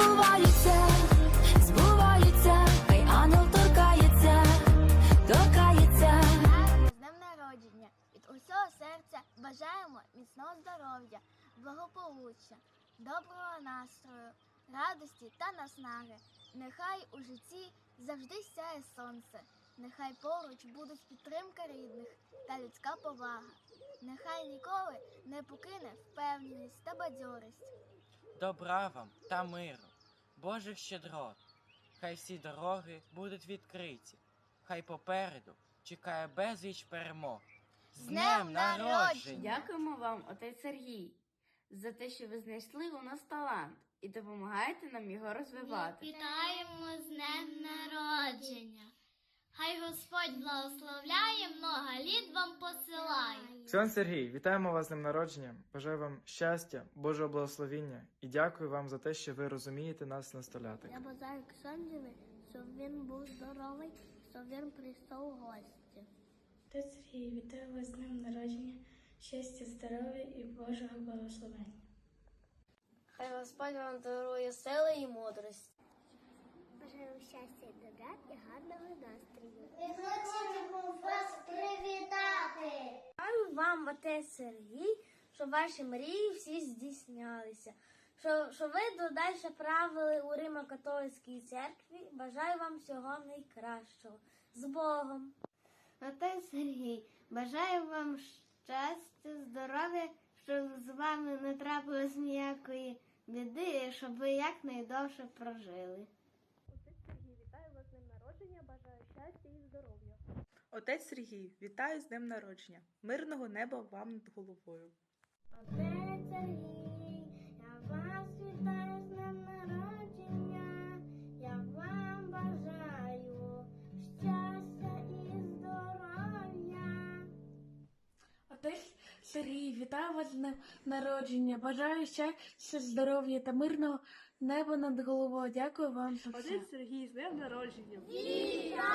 збуваються, збуваються, хай ангел торкається, торкається. З днем народження! Від усього серця бажаємо міцного здоров'я, благополуччя, доброго настрою, радості та наснаги. Нехай у житті завжди сяє сонце, нехай поруч будуть підтримка рідних та людська повага. Нехай ніколи не покине впевненість та бадьорість. Добра вам та миру, Божих щедрот. Хай всі дороги будуть відкриті, хай попереду чекає безліч перемог. З днем народження! Дякуємо вам, отець Сергій, за те, що ви знайшли у нас талант і допомагаєте нам його розвивати. Вітаємо з днем народження. Хай Господь благословляє, много літ вам посилає. Ксьон Сергій, вітаємо вас з днем народження. Бажаю вам щастя, Божого благословіння і дякую вам за те, що ви розумієте нас наставляти. Я бажаю Ксанджеві, щоб він був здоровий, щоб він прийшов у гості. Отець Сергій, вітаю вас з днем народження, щастя, здоров'я і Божого благословення. Хай Господь вам дарує сили і мудрість. Щастя і добра і гарного настрою. Бажаю вам, отець Сергій, щоб ваші мрії всі здійснялися. Що, що ви додальше правили у Римо-католицькій церкві. Бажаю вам всього найкращого. З Богом! Отець Сергій, бажаю вам щастя, здоров'я, щоб з вами не трапилось ніякої біди, щоб ви якнайдовше прожили. Отець Сергій, вітаю з днем народження. Мирного неба вам над головою. Отець Сергій, Сергій, вітаю вас з днем народження. Бажаю щастя, здоров'я та мирного неба над головою. Дякую вам за все. Один Сергій з днем народження. Вітаємо!